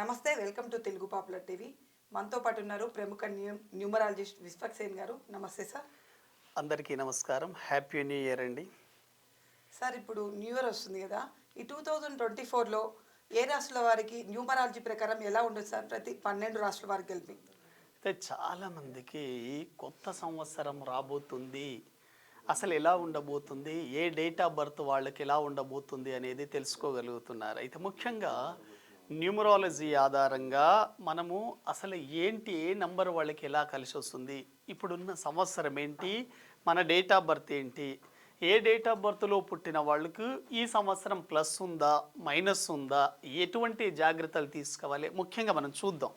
నమస్తే welcome to Telugu popular TV. మనతో పాటు ఉన్నారు ప్రముఖ న్యూ న్యూమరాలజిస్ట్ విశ్వక్సేన్ గారు. నమస్తే సార్. అందరికీ నమస్కారం. హ్యాపీ న్యూ ఇయర్ అండి. సార్ ఇప్పుడు న్యూ ఇయర్ వస్తుంది కదా. ఈ టూ థౌజండ్ ట్వంటీ ఫోర్లో ఏ రాష్ట్రాల వారికి న్యూమరాలజీ ప్రకారం ఎలా ఉండదు సార్? ప్రతి పన్నెండు రాష్ట్రాల వారికి కలిపి. అయితే చాలామందికి కొత్త సంవత్సరం రాబోతుంది. అసలు ఎలా ఉండబోతుంది? ఏ డేట్ ఆఫ్ బర్త్ వాళ్ళకి ఎలా ఉండబోతుంది అనేది తెలుసుకోగలుగుతున్నారు. అయితే ముఖ్యంగా న్యూమరాలజీ ఆధారంగా మనము అసలు ఏంటి ఏ నంబర్ వాళ్ళకి ఎలా కలిసి వస్తుంది ఇప్పుడున్న సంవత్సరం ఏంటి మన డేట్ ఆఫ్ బర్త్ ఏంటి ఏ డేట్ ఆఫ్ బర్త్లో పుట్టిన వాళ్ళకు ఈ సంవత్సరం ప్లస్ ఉందా మైనస్ ఉందా ఎటువంటి జాగ్రత్తలు తీసుకోవాలి ముఖ్యంగా మనం చూద్దాం.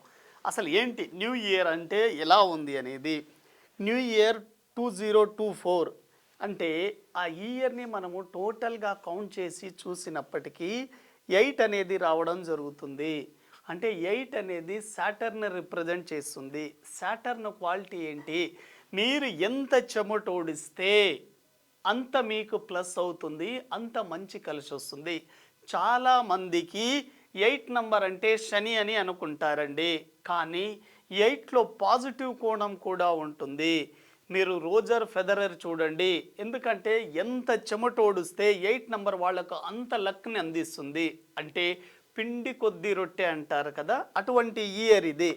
అసలు ఏంటి న్యూ ఇయర్ అంటే ఎలా ఉంది అనేది. New year two zero two four అంటే ఆ ఇయర్ని మనము టోటల్గా కౌంట్ చేసి చూసినప్పటికీ ఎయిట్ అనేది రావడం జరుగుతుంది. అంటే ఎయిట్ అనేది సాటర్న్ రిప్రజెంట్ చేస్తుంది. సాటర్న్ క్వాలిటీ ఏంటి? మీరు ఎంత చెమటోడిస్తే అంత మీకు ప్లస్ అవుతుంది అంత మంచి కలిసి వస్తుంది. చాలా మందికి ఎయిట్ నంబర్ అంటే శని అని అనుకుంటారండి. కానీ ఎయిట్లో పాజిటివ్ కోణం కూడా ఉంటుంది. మీరు రోజర్ ఫెదరర్ చూడండి. ఎందుకంటే ఎంత చెమటోడిస్తే ఎయిట్ నంబర్ వాళ్ళకు అంత లక్ని అందిస్తుంది. అంటే పిండి కొద్ది రొట్టె అంటారు కదా అటువంటి ఇయర్ ఇది.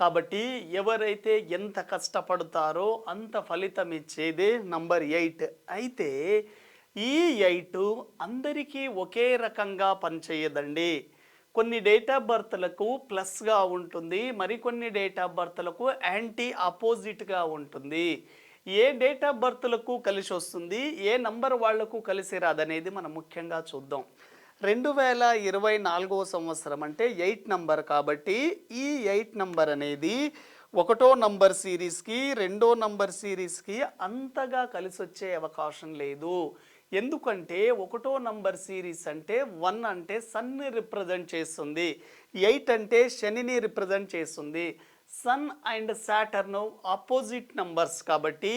కాబట్టి ఎవరైతే ఎంత కష్టపడతారో అంత ఫలితం ఇచ్చేదే నంబర్ ఎయిట్. అయితే ఈ ఎయిట్ అందరికీ ఒకే రకంగా పనిచేయదండి. కొన్ని డేట్ ఆఫ్ బర్త్లకు ప్లస్గా ఉంటుంది. మరికొన్ని డేట్ ఆఫ్ బర్త్లకు యాంటీ ఆపోజిట్గా ఉంటుంది. ఏ డేట్ ఆఫ్ బర్త్లకు కలిసి వస్తుంది? ఏ నంబర్ వాళ్ళకు కలిసి రాదనేది మనం ముఖ్యంగా చూద్దాం. రెండు వేల ఇరవై నాలుగో సంవత్సరం అంటే ఎయిట్ నంబర్ కాబట్టి ఈ ఎయిట్ నంబర్ అనేది ఒకటో నంబర్ సిరీస్కి రెండో నంబర్ సిరీస్కి అంతగా కలిసి వచ్చే అవకాశం లేదు. ఎందుకంటే ఒకటో నంబర్ సిరీస్ అంటే వన్ అంటే సన్ని రిప్రజెంట్ చేస్తుంది ఎయిట్ అంటే శనిని రిప్రజెంట్ చేస్తుంది. Sun and Saturn opposite numbers కాబట్టి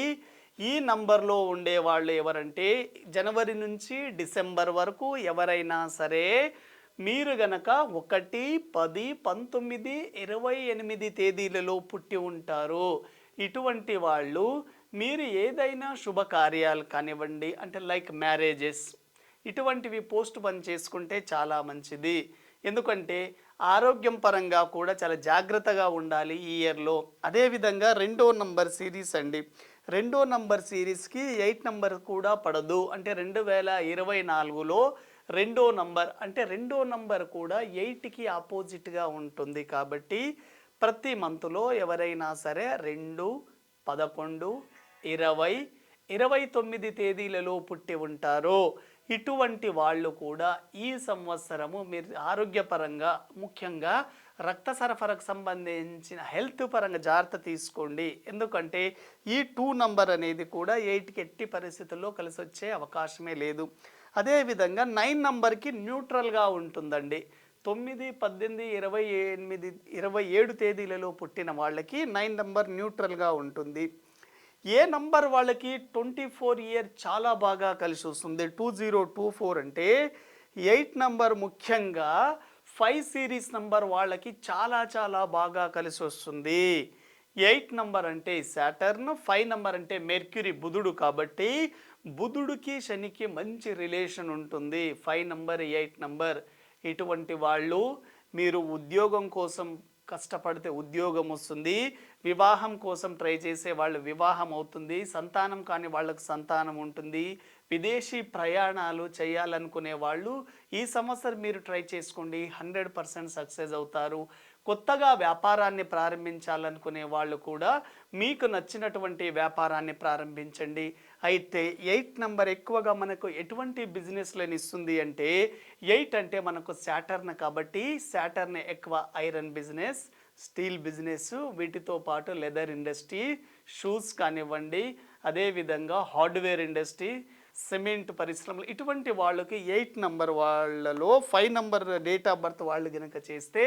ఈ నంబర్లో ఉండే వాళ్ళు ఎవరంటే జనవరి నుంచి డిసెంబర్ వరకు ఎవరైనా సరే మీరు గనక ఒకటి పది పంతొమ్మిది ఇరవై ఎనిమిది తేదీలలో పుట్టి ఉంటారు. ఇటువంటి వాళ్ళు మీరు ఏదైనా శుభకార్యాలు కానివ్వండి అంటే లైక్ మ్యారేజెస్ ఇటువంటివి పోస్ట్ పని చేసుకుంటే చాలా మంచిది. ఎందుకంటే ఆరోగ్యం పరంగా కూడా చాలా జాగ్రత్తగా ఉండాలి ఈ ఇయర్లో అదేవిధంగా రెండో నంబర్ సిరీస్ అండి. రెండో నంబర్ సిరీస్కి ఎయిట్ నంబర్ కూడా పడదు. అంటే రెండు వేల ఇరవై నాలుగులో రెండో నంబర్ అంటే రెండో నంబర్ కూడా ఎయిట్కి ఆపోజిట్గా ఉంటుంది కాబట్టి ప్రతి మంత్లో ఎవరైనా సరే రెండు పదకొండు ఇరవై ఇరవై తొమ్మిది తేదీలలో పుట్టి ఉంటారో. ఇటువంటి వాళ్ళు కూడా ఈ సంవత్సరము మీరు ఆరోగ్యపరంగా ముఖ్యంగా రక్త సరఫరాకు సంబంధించిన హెల్త్ పరంగా జాగ్రత్త తీసుకోండి. ఎందుకంటే ఈ టూ నంబర్ అనేది కూడా ఎయిట్కి ఎట్టి పరిస్థితుల్లో కలిసి వచ్చే అవకాశమే లేదు. అదేవిధంగా నైన్ నంబర్కి న్యూట్రల్గా ఉంటుందండి. తొమ్మిది పద్దెనిమిది ఇరవై ఎనిమిది ఇరవై ఏడు తేదీలలో పుట్టిన వాళ్ళకి నైన్ నంబర్ న్యూట్రల్గా ఉంటుంది. ఏ నంబర్ వాళ్ళకి ట్వంటీ ఫోర్ ఇయర్ చాలా బాగా కలిసి వస్తుంది? టూ జీరో టూ ఫోర్ అంటే ఎయిట్ నంబర్ ముఖ్యంగా ఫైవ్ సిరీస్ నంబర్ వాళ్ళకి చాలా చాలా బాగా కలిసి వస్తుంది. ఎయిట్ నంబర్ అంటే సాటర్న్ ఫైవ్ నంబర్ అంటే మెర్క్యూరీ బుధుడు కాబట్టి బుధుడికి శనికి మంచి రిలేషన్ ఉంటుంది. ఫైవ్ నంబర్ ఎయిట్ నంబర్ ఇటువంటి వాళ్ళు మీరు ఉద్యోగం కోసం కష్టపడితే ఉద్యోగం వస్తుంది. వివాహం కోసం ట్రై చేసే వాళ్ళు వివాహం అవుతుంది. సంతానం కాని వాళ్ళకు సంతానం ఉంటుంది. విదేశీ ప్రయాణాలు చేయాలనుకునే వాళ్ళు ఈ సంవత్సరం మీరు ట్రై చేసుకోండి. హండ్రెడ్ పర్సెంట్ సక్సెస్ అవుతారు. కొత్తగా వ్యాపారాన్ని ప్రారంభించాలనుకునే వాళ్ళు కూడా మీకు నచ్చినటువంటి వ్యాపారాన్ని ప్రారంభించండి. అయితే ఎయిట్ నెంబర్ ఎక్కువగా మనకు ఎటువంటి బిజినెస్లను ఇస్తుంది అంటే ఎయిట్ అంటే మనకు శాటర్న్ కాబట్టి శాటర్న్ ఎక్కువ ఐరన్ బిజినెస్ స్టీల్ బిజినెస్ వీటితో పాటు లెదర్ ఇండస్ట్రీ షూస్ కానివ్వండి అదేవిధంగా హార్డ్వేర్ ఇండస్ట్రీ సిమెంట్ పరిశ్రమలు ఇటువంటి వాళ్ళకి ఎయిట్ నంబర్ వాళ్ళలో five number date of birth వాళ్ళు కనుక చేస్తే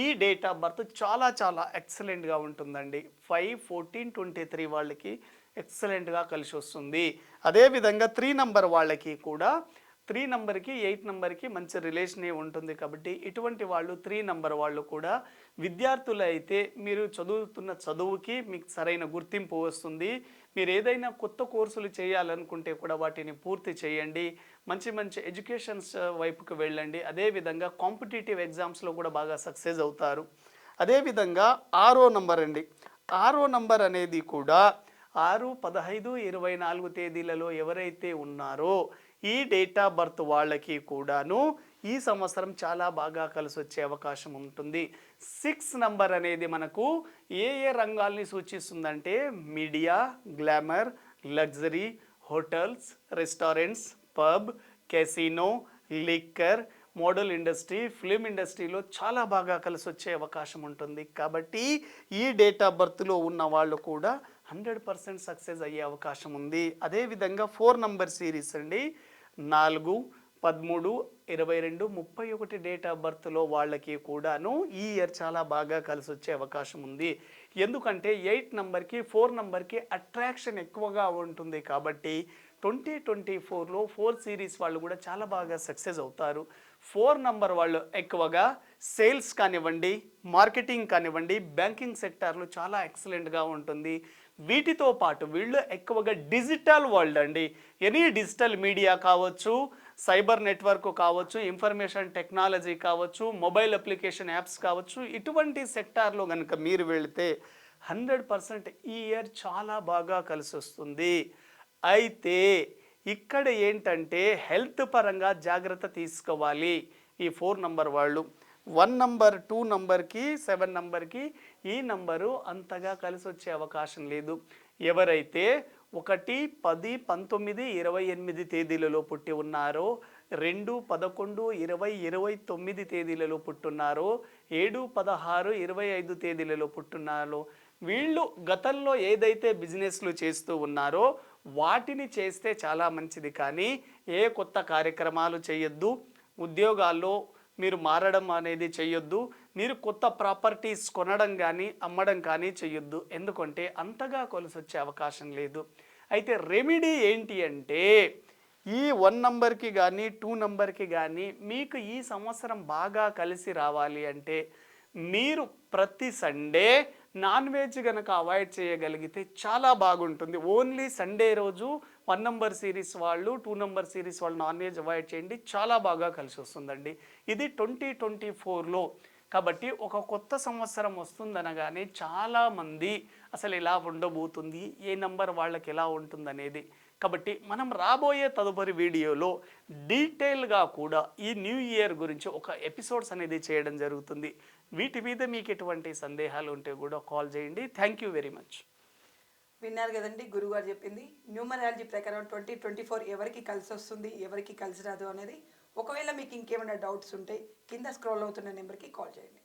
ఈ డేట్ ఆఫ్ బర్త్ చాలా చాలా ఎక్సలెంట్గా ఉంటుందండి. ఫైవ్ ఫోర్టీన్ ట్వంటీ త్రీ వాళ్ళకి ఎక్సలెంట్గా కలిసి వస్తుంది. అదేవిధంగా త్రీ నంబర్ వాళ్ళకి కూడా త్రీ నంబర్కి ఎయిట్ నంబర్కి మంచి రిలేషనే ఉంటుంది కాబట్టి ఇటువంటి వాళ్ళు త్రీ నంబర్ వాళ్ళు కూడా విద్యార్థులు అయితే మీరు చదువుతున్న చదువుకి మీకు సరైన గుర్తింపు వస్తుంది. మీరు ఏదైనా కొత్త కోర్సులు చేయాలనుకుంటే కూడా వాటిని పూర్తి చేయండి. మంచి మంచి ఎడ్యుకేషన్స్ వైపుకి వెళ్ళండి. అదేవిధంగా కాంపిటేటివ్ ఎగ్జామ్స్లో కూడా బాగా సక్సెస్ అవుతారు. అదేవిధంగా ఆరో నంబర్ అండి. ఆరో నంబర్ అనేది కూడా ఆరు పదహైదు ఇరవై నాలుగు తేదీలలో ఎవరైతే ఉన్నారో ఈ డేట్ ఆఫ్ బర్త్ వాళ్ళకి కూడాను ఈ సంవత్సరం చాలా బాగా కలిసి వచ్చే అవకాశం ఉంటుంది. సిక్స్ నంబర్ అనేది మనకు ఏ ఏ రంగాల్ని సూచిస్తుందంటే media glamour luxury hotels restaurants pub casino liquor model industry film ఇండస్ట్రీలో చాలా బాగా కలిసి వచ్చే అవకాశం ఉంటుంది. కాబట్టి ఈ డేట్ ఆఫ్ బర్త్లో ఉన్న వాళ్ళు కూడా హండ్రెడ్ పర్సెంట్ సక్సెస్ అయ్యే అవకాశం ఉంది. అదేవిధంగా ఫోర్ నంబర్ సిరీస్ అండి. నాలుగు పదమూడు ఇరవై రెండు ముప్పై ఒకటి డేట్ ఆఫ్ బర్త్లో వాళ్ళకి కూడాను ఈ ఇయర్ చాలా బాగా కలిసి వచ్చే అవకాశం ఉంది. ఎందుకంటే ఎయిట్ నెంబర్కి ఫోర్ నెంబర్కి అట్రాక్షన్ ఎక్కువగా ఉంటుంది కాబట్టి ట్వంటీ ట్వంటీ ఫోర్లో ఫోర్ సిరీస్ వాళ్ళు కూడా చాలా బాగా సక్సెస్ అవుతారు. ఫోర్ నంబర్ వాళ్ళు ఎక్కువగా సేల్స్ కానివ్వండి మార్కెటింగ్ కానివ్వండి బ్యాంకింగ్ సెక్టార్లు చాలా ఎక్సలెంట్గా ఉంటుంది. వీటితో పాటు వీళ్ళు ఎక్కువగా డిజిటల్ వరల్డ్ అండి. ఎనీ డిజిటల్ మీడియా కావచ్చు సైబర్ నెట్వర్క్ కావచ్చు ఇన్ఫర్మేషన్ టెక్నాలజీ కావచ్చు మొబైల్ అప్లికేషన్ యాప్స్ కావచ్చు ఇటువంటి సెక్టార్లో కనుక మీరు వెళితే హండ్రెడ్ పర్సెంట్ ఈ ఇయర్ చాలా బాగా కలిసి వస్తుంది. అయితే ఇక్కడ ఏంటంటే హెల్త్ పరంగా జాగ్రత్త తీసుకోవాలి ఈ ఫోర్ నంబర్ వాళ్ళు. వన్ నంబర్ టూ నంబర్కి సెవెన్ నంబర్కి ఈ నంబరు అంతగా కలిసి వచ్చే అవకాశం లేదు. ఎవరైతే ఒకటి పది పంతొమ్మిది ఇరవై ఎనిమిది తేదీలలో పుట్టి ఉన్నారో. రెండు పదకొండు ఇరవై ఇరవై తొమ్మిది తేదీలలో పుట్టున్నారో. ఏడు పదహారు ఇరవై ఐదు తేదీలలో పుట్టున్నారో. వీళ్ళు గతంలో ఏదైతే బిజినెస్లు చేస్తూ ఉన్నారో వాటిని చేస్తే చాలా మంచిది. కానీ ఏ కొత్త కార్యక్రమాలు చేయొద్దు. ఉద్యోగాల్లో మీరు మారడం అనేది చేయొద్దు. మీరు కొత్త ప్రాపర్టీస్ కొనడం కానీ అమ్మడం కానీ చేయొద్దు ఎందుకంటే అంతగా కొలిసి వచ్చే అవకాశం లేదు. అయితే రెమెడీ ఏంటి అంటే ఈ వన్ నంబర్కి కానీ టూ నంబర్కి కానీ మీకు ఈ సంవత్సరం బాగా కలిసి రావాలి అంటే మీరు ప్రతి సండే నాన్ వెజ్ కనుక అవాయిడ్ చేయగలిగితే చాలా బాగుంటుంది. ఓన్లీ సండే రోజు వన్ నంబర్ సిరీస్ వాళ్ళు టూ నంబర్ సిరీస్ వాళ్ళు నాన్ వెజ్ అవాయిడ్ చేయండి. చాలా బాగా కలిసి వస్తుందండి ఇది ట్వంటీ ట్వంటీ ఫోర్లో కాబట్టి ఒక కొత్త సంవత్సరం వస్తుందనగానే చాలామంది అసలు ఎలా ఉండబోతుంది ఏ నంబర్ వాళ్ళకి ఎలా ఉంటుందనేది. కాబట్టి మనం రాబోయే తదుపరి వీడియోలో డీటెయిల్గా కూడా ఈ న్యూ ఇయర్ గురించి ఒక ఎపిసోడ్స్ అనేది చేయడం జరుగుతుంది. వీటి మీద మీకు ఎటువంటి సందేహాలు ఉంటే కూడా కాల్ చేయండి. Thank you very much. విన్నారు కదండి గురుగారు చెప్పింది. న్యూమరాలజీ ప్రకారం ట్వంటీ ట్వంటీ ఫోర్ ఎవరికి కలిసి వస్తుంది ఎవరికి కలిసి రాదు అనేది ఒకవేళ మీకు ఇంకేమైనా డౌట్స్ ఉంటే కింద స్క్రోల్ అవుతున్న నెంబర్కి కాల్ చేయండి.